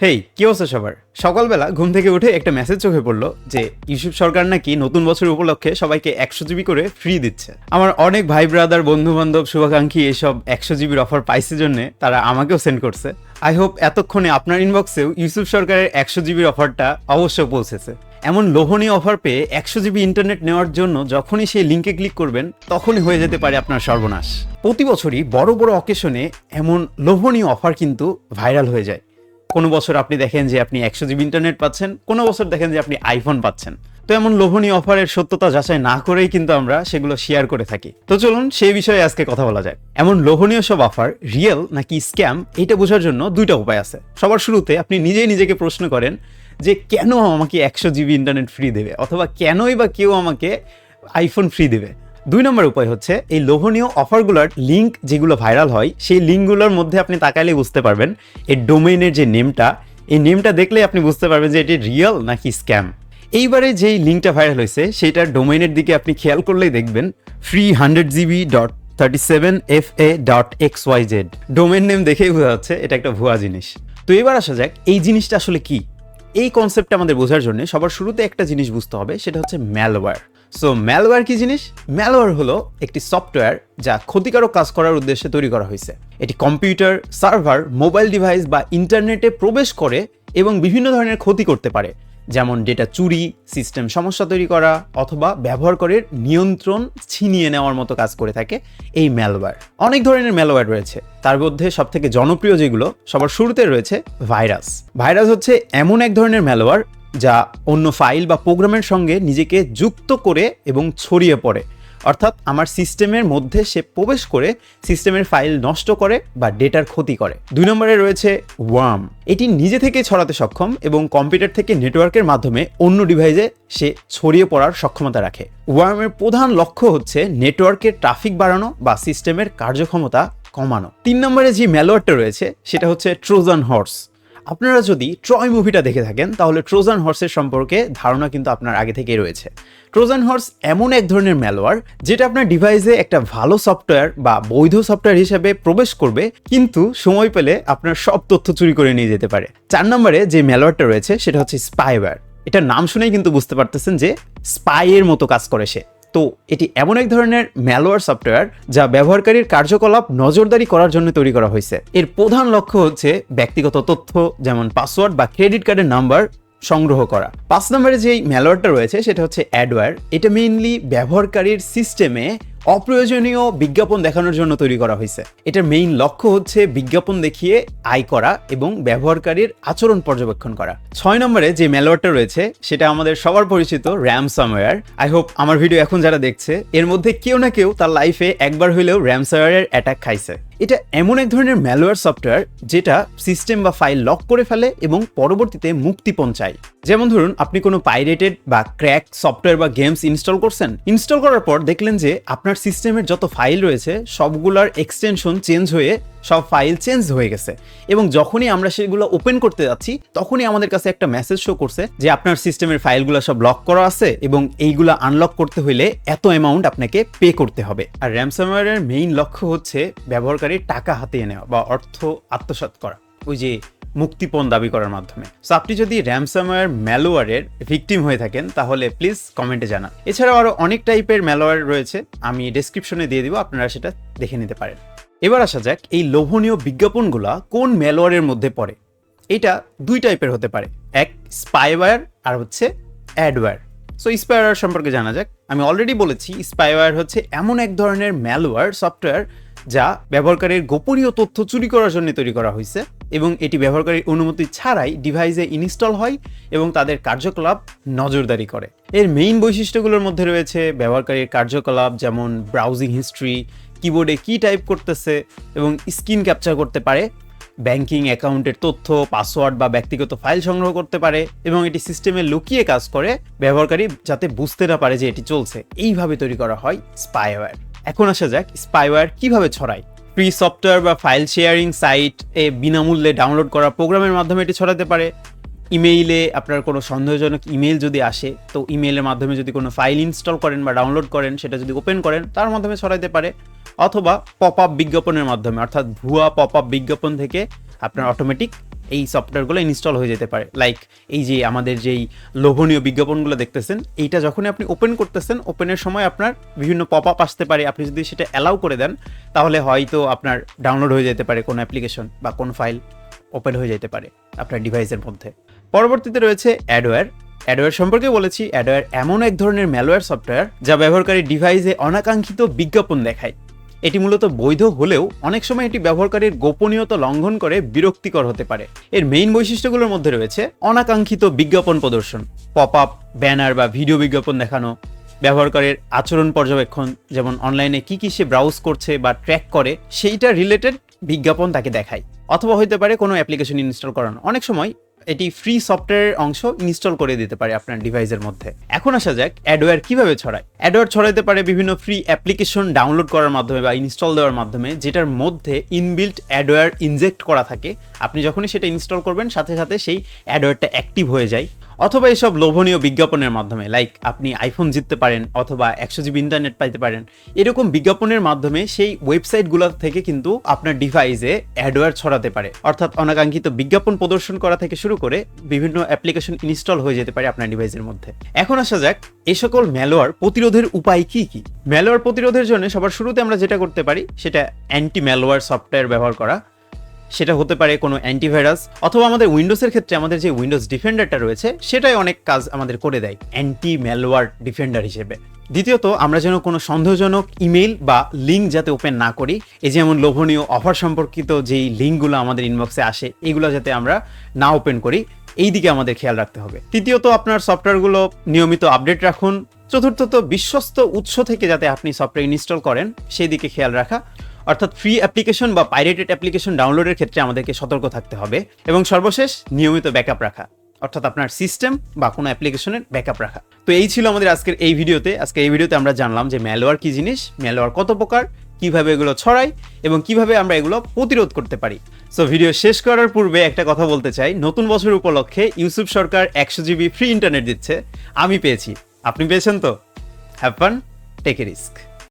হেই, কি অবস্থা সবার? সকালবেলা ঘুম থেকে উঠে একটা মেসেজ চোখে পড়ল যে, ইউসুফ সরকার নাকি নতুন বছর উপলক্ষে সবাইকে একশো জিবি করে ফ্রি দিচ্ছে। আমার অনেক ভাই ব্রাদার বন্ধু বান্ধব শুভাকাঙ্ক্ষী এসব একশো জিবির অফার পাইছে জন্য তারা আমাকেও সেন্ড করছে। আই হোপ এতক্ষণে আপনার ইনবক্সেও ইউসুফ সরকারের একশো জিবির অফারটা অবশ্য পৌঁছেছে। এমন লোভনীয় অফার পেয়ে একশো জিবি ইন্টারনেট নেওয়ার জন্য যখনই সেই লিঙ্কে ক্লিক করবেন, তখনই হয়ে যেতে পারে আপনার সর্বনাশ। প্রতি বছরই বড় বড় অকেশনে এমন লোভনীয় অফার কিন্তু ভাইরাল হয়ে যায়। কোনো বছর আপনি দেখেন যে আপনি একশো জিবি ইন্টারনেট পাচ্ছেন, কোনো বছর দেখেন যে আপনি আইফোন পাচ্ছেন। তো এমন লোভনীয় অফারের সত্যতা যাচাই না করেই কিন্তু আমরা সেগুলো শেয়ার করে থাকি। তো চলুন সেই বিষয়ে আজকে কথা বলা যায় এমন লোভনীয় সব অফার রিয়েল নাকি স্ক্যাম এটা বোঝার জন্য দুইটা উপায় আছে। সবার শুরুতে আপনি নিজেই নিজেকে প্রশ্ন করেন যে কেন আমাকে একশো জিবি ইন্টারনেট ফ্রি দেবে? অথবা কেনই বা কেউ আমাকে আইফোন ফ্রি দেবে? দুই নম্বর উপায় হচ্ছে, এই লোভনীয় অফারগুলোর লিঙ্ক যেগুলো ভাইরাল হয়, সেই লিঙ্কগুলোর মধ্যে আপনি তাকাইলে বুঝতে পারবেন, এই ডোমেইনের যে নেমটা এই নেমটা দেখলেই আপনি বুঝতে পারবেন যে এটি রিয়েল নাকি স্ক্যাম এইবারে যেই লিঙ্কটা ভাইরাল হয়েছে, সেইটার ডোমেইনের দিকে আপনি খেয়াল করলেই দেখবেন free hundred GB dot thirty seven F A dot X Y Z domain name দেখেই বোঝা যাচ্ছে, এটা একটা ভুয়া জিনিস। তো এবার আসা যাক, এই জিনিসটা আসলে কি? এই কনসেপ্টটা আমাদের বোঝার জন্য সবার শুরুতে একটা জিনিস বুঝতে হবে, সেটা হচ্ছে ম্যালওয়্যার সো ম্যালওয়্যার কি জিনিস? ম্যালওয়্যার হলো একটি সফটওয়্যার যা ক্ষতিকারক কাজ করার উদ্দেশ্যে তৈরি করা হয়েছে। এটি কম্পিউটার সার্ভার মোবাইল ডিভাইস বা ইন্টারনেটে প্রবেশ করে এবং বিভিন্ন ধরনের ক্ষতি করতে পারে। যেমন ডেটা চুরি সিস্টেম সমস্যা তৈরি করা অথবা ব্যবহারকারীর নিয়ন্ত্রণ ছিনিয়ে নেওয়ার মতো কাজ করে থাকে এই ম্যালওয়্যার অনেক ধরনের ম্যালওয়্যার রয়েছে। তার মধ্যে সব থেকে জনপ্রিয় যেগুলো সবার শুরুতে রয়েছে ভাইরাস ভাইরাস হচ্ছে এমন এক ধরনের ম্যালওয়্যার যা অন্য ফাইল বা প্রোগ্রামের সঙ্গে নিজেকে যুক্ত করে এবং ছড়িয়ে পড়ে। অর্থাৎ আমার সিস্টেমের মধ্যে সে প্রবেশ করে সিস্টেমের ফাইল নষ্ট করে বা ডেটার ক্ষতি করে। দুই নম্বরে রয়েছে ওয়ার্ম। এটি নিজে থেকে ছড়াতে সক্ষম এবং কম্পিউটার থেকে নেটওয়ার্কের মাধ্যমে অন্য ডিভাইসে সে ছড়িয়ে পড়ার সক্ষমতা রাখে। ওয়ার্মের প্রধান লক্ষ্য হচ্ছে নেটওয়ার্কের ট্রাফিক বাড়ানো বা সিস্টেমের কার্যক্ষমতা কমানো। তিন নম্বরে যে ম্যালোয়ারটা রয়েছে, সেটা হচ্ছে ট্রোজান হর্স। আপনারা যদি ট্রয় মুভিটা দেখে থাকেন, তাহলে ট্রোজান হর্সের সম্পর্কে ধারণা কিন্তু আপনার আগে থেকেই রয়েছে। ট্রোজান হর্স এমন এক ধরনের ম্যালওয়ার যেটা আপনার ডিভাইসে একটা ভালো সফটওয়্যার বা বৈধ সফটওয়্যার হিসেবে প্রবেশ করবে, কিন্তু সময় পেলে আপনার সব তথ্য চুরি করে নিয়ে যেতে পারে। চার নম্বরে যে ম্যালওয়ারটা রয়েছে, সেটা হচ্ছে স্পাইওয়্যার এটার নাম শুনেই কিন্তু বুঝতে পারতেছেন যে স্পাইয়ের মতো কাজ করে সে। তো এটি এমন এক ধরনের ম্যালোয়ার সফটওয়্যার যা ব্যবহারকারীর কার্যকলাপ নজরদারি করার জন্য তৈরি করা হয়েছে। এর প্রধান লক্ষ্য হচ্ছে ব্যক্তিগত তথ্য, যেমন পাসওয়ার্ড বা ক্রেডিট কার্ডের নাম্বার সংগ্রহ করা। পাঁচ নম্বরে যে ম্যালওয়্যারটা রয়েছে, সেটা হচ্ছে অ্যাডওয়্যার এটা মেইনলি ব্যবহারকারীর সিস্টেমে অপ্রয়োজনীয় বিজ্ঞাপন দেখানোর জন্য তৈরি করা হয়েছে। এটার মেইন লক্ষ্য হচ্ছে বিজ্ঞাপন দেখিয়ে আয় করা এবং ব্যবহারকারীর আচরণ পর্যবেক্ষণ করা। ছয় নম্বরে যে ম্যালওয়্যারটা রয়েছে, সেটা আমাদের সবার পরিচিত র্যাম সামওয়্যার আই হোপ আমার ভিডিও এখন যারা দেখছে, এর মধ্যে কেউ না কেউ তার লাইফে একবার হইলেও র্যাম সামওয়্যারের অ্যাটাক খাইছে। এটা এমন এক ধরনের ম্যালওয়্যার সফটওয়্যার যেটা সিস্টেম বা ফাইল লক করে ফেলে এবং পরবর্তীতে মুক্তিপণ চায়। যেমন ধরুন, আপনি কোনো পাইরেটেড বা ক্র্যাক সফটওয়্যার বা গেমস ইনস্টল করছেন। ইনস্টল করার পর দেখলেন যে আপনার সিস্টেমের যত ফাইল রয়েছে, সবগুলার এক্সটেনশন চেঞ্জ হয়ে সব ফাইল চেঞ্জ হয়ে গেছে। এবং যখনই আমরা সেগুলো ওপেন করতে যাচ্ছি, তখনই আমাদের কাছে একটা মেসেজ শো করছে যে, আপনার সিস্টেমের ফাইলগুলো সব লক করা আছে এবং এইগুলো আনলক করতে হলে এত অ্যামাউন্ট আপনাকে পে করতে হবে। আর র্যামসামওয়্যারের মেইন লক্ষ্য হচ্ছে ব্যবহারকারীর টাকা হাতিয়ে নেওয়া বা অর্থ আত্মসাৎ করা। ওই যে মুক্তিপণ দাবি করার মাধ্যমে। সো আপনি যদি র্যামসামওয়্যার ম্যালোয়ারের ভিকটিম হয়ে থাকেন, তাহলে প্লিজ কমেন্টে জানান। এছাড়াও আরও অনেক টাইপের ম্যালোয়ার রয়েছে, আমি ডেসক্রিপশনে দিয়ে দিব, আপনারা সেটা দেখে নিতে পারেন। এবার আসা যাক, এই লোভনীয় বিজ্ঞাপনগুলা কোন ম্যালোয়ারের মধ্যে পড়ে? এটা দুই টাইপের হতে পারে, এক স্পাইওয়্যার আর হচ্ছে অ্যাডওয়্যার সো স্পাইওয়্যার সম্পর্কে জানা যাক, আমি অলরেডি বলেছি স্পাইওয়্যার হচ্ছে এমন এক ধরনের ম্যালওয়্যার সফটওয়্যার যা ব্যবহারকারীর গোপনীয় তথ্য চুরি করার জন্য তৈরি করা হয়েছে এবং এটি ব্যবহারকারীর অনুমতি ছাড়াই ডিভাইসে ইনস্টল হয় এবং তাদের কার্যকলাপ নজরদারি করে। এর মেইন বৈশিষ্ট্যগুলোর মধ্যে রয়েছে ব্যবহারকারীর কার্যকলাপ, যেমন ব্রাউজিং হিস্ট্রি কিবোর্ডে কি টাইপ করতেছে এবং স্ক্রিন ক্যাপচার করতে পারে ব্যাংকিং অ্যাকাউন্টের তথ্য পাসওয়ার্ড বা ব্যক্তিগত ফাইল সংগ্রহ করতে পারে এবং এটি সিস্টেমে লুকিয়ে কাজ করে। ব্যবহারকারী যাতে বুঝতে না পারে যে এটি চলছে। এইভাবে তৈরি করা হয় স্পাইওয়্যার এখন আসা যাক স্পাইওয়্যার কীভাবে ছড়ায়। ফ্রি সফটওয়্যার বা ফাইল শেয়ারিং সাইট এ বিনামূল্যে ডাউনলোড করা প্রোগ্রামের মাধ্যমে এটি ছড়াতে পারে। ইমেইলে আপনার কোনো সন্দেহজনক ইমেল যদি আসে, তো ইমেইলের মাধ্যমে যদি কোনো ফাইল ইনস্টল করেন বা ডাউনলোড করেন, সেটা যদি ওপেন করেন, তার মাধ্যমে ছড়াইতে পারে। অথবা পপ আপ বিজ্ঞাপনের মাধ্যমে, অর্থাৎ ভুয়া পপ আপ বিজ্ঞাপন থেকে আপনার অটোমেটিক এই সফটওয়্যারগুলো ইনস্টল হয়ে যেতে পারে। লাইক এই যে আমাদের যেই লোভনীয় বিজ্ঞাপনগুলো দেখতেছেন, এইটা যখনই আপনি ওপেন করতেছেন ওপেনের সময় আপনার বিভিন্ন পপ আপ আসতে পারে। আপনি যদি সেটা অ্যালাউ করে দেন, তাহলে হয়তো আপনার ডাউনলোড হয়ে যেতে পারে কোনো অ্যাপ্লিকেশন বা কোন ফাইল ওপেন হয়ে যেতে পারে আপনার ডিভাইসের মধ্যে। পরবর্তীতে রয়েছে অ্যাডওয়্যার অ্যাডওয়্যার সম্পর্কে বলেছি অ্যাডওয়্যার এমন এক ধরনের ম্যালওয়্যার সফটওয়্যার যা ব্যবহারকারী ডিভাইসে অনাকাঙ্ক্ষিত বিজ্ঞাপন দেখায়। এটি মূলত বৈধ হলেও অনেক সময় এটি ব্যবহারকারীর গোপনীয়তা লঙ্ঘন করে বিরক্তিকর হতে পারে। এর মেইন বৈশিষ্ট্যগুলোর মধ্যে রয়েছে অনাকাঙ্ক্ষিত বিজ্ঞাপন প্রদর্শন পপ আপ ব্যানার বা ভিডিও বিজ্ঞাপন দেখানো, ব্যবহারকারীর আচরণ পর্যবেক্ষণ, যেমন অনলাইনে কি কি সে ব্রাউজ করছে বা ট্র্যাক করে, সেইটা রিলেটেড বিজ্ঞাপন তাকে দেখায়। অথবা হতে পারে কোনো অ্যাপ্লিকেশন ইনস্টল করানো। অনেক সময় এটি ফ্রি সফটওয়্যারের অংশ ইনস্টল করে দিতে পারে আপনার ডিভাইসের মধ্যে। এখন আসা যাক অ্যাডওয়্যার কীভাবে ছড়ায়। অ্যাডওয়্যার ছড়াইতে পারে বিভিন্ন ফ্রি অ্যাপ্লিকেশন ডাউনলোড করার মাধ্যমে বা ইনস্টল দেওয়ার মাধ্যমে, যেটার মধ্যে ইনবিল্ট অ্যাডওয়্যার ইনজেক্ট করা থাকে। আপনি যখনই সেটা ইনস্টল করবেন, সাথে সাথে সেই অ্যাডওয়্যারটা অ্যাক্টিভ হয়ে যায়। অথবা এসব লোভনীয় বিজ্ঞাপনের মাধ্যমে লাইক আপনি আইফোন জিততে পারেন অথবা একশো জিবি ইন্টারনেট পাইতে পারেন, এরকম বিজ্ঞাপনের মাধ্যমে সেই ওয়েবসাইটগুলো থেকে কিন্তু আপনার ডিভাইসে অ্যাডওয়্যার ছড়াতে পারে। অর্থাৎ অনাকাঙ্ক্ষিত বিজ্ঞাপন প্রদর্শন করা থেকে শুরু করে বিভিন্ন অ্যাপ্লিকেশন ইনস্টল হয়ে যেতে পারে আপনার ডিভাইসের মধ্যে। এখন আসা যাক, এ সকল ম্যালোয়ার প্রতিরোধের উপায় কি কি? ম্যালোয়ার প্রতিরোধের জন্য সবার শুরুতে আমরা যেটা করতে পারি, সেটা অ্যান্টি ম্যালোয়ার সফটওয়্যার ব্যবহার করা। সেটা হতে পারে কোনো অ্যান্টিভাইরাস অথবা আমাদের উইন্ডোজের ক্ষেত্রে আমাদের যে উইন্ডোজ ডিফেন্ডারটা রয়েছে, সেটাই অনেক কাজ আমাদের করে দেয় অ্যান্টি ম্যালওয়ার ডিফেন্ডার হিসেবে। দ্বিতীয়ত, আমরা যেন কোনো সন্দেহজনক ইমেল বা লিঙ্ক যাতে ওপেন না করি, এই যেমন লোভনীয় অফার সম্পর্কিত যেই লিঙ্কগুলো আমাদের ইনবক্সে আসে, এগুলো যাতে আমরা না ওপেন করি, এই দিকে আমাদের খেয়াল রাখতে হবে। তৃতীয়ত, আপনার সফটওয়্যারগুলো নিয়মিত আপডেট রাখুন। চতুর্থত, বিশ্বস্ত উৎস থেকে যাতে আপনি সফটওয়্যার ইনস্টল করেন, সেই দিকে খেয়াল রাখা। অর্থাৎ ফ্রি অ্যাপ্লিকেশন বা পাইরেটেড অ্যাপ্লিকেশন ডাউনলোডের ক্ষেত্রে আমাদেরকে সতর্ক থাকতে হবে এবং সর্বশেষ নিয়মিত ব্যাকআপ রাখা, অর্থাৎ আপনার সিস্টেম বা কোনো অ্যাপ্লিকেশনের ব্যাকআপ রাখা। তো এই ছিল আমাদের আজকের এই ভিডিওতে। আজকে এই ভিডিওতে আমরা জানলাম যে ম্যালওয়ার কী জিনিস ম্যালওয়ার কত প্রকার, কীভাবে এগুলো ছড়ায় এবং কীভাবে আমরা এগুলো প্রতিরোধ করতে পারি। সো ভিডিও শেষ করার পূর্বে একটা কথা বলতে চাই। নতুন বছর উপলক্ষে ইউসুফ সরকার একশো জিবি ফ্রি ইন্টারনেট দিচ্ছে। আমি পেয়েছি। আপনি পেয়েছেন তো? Have take a risk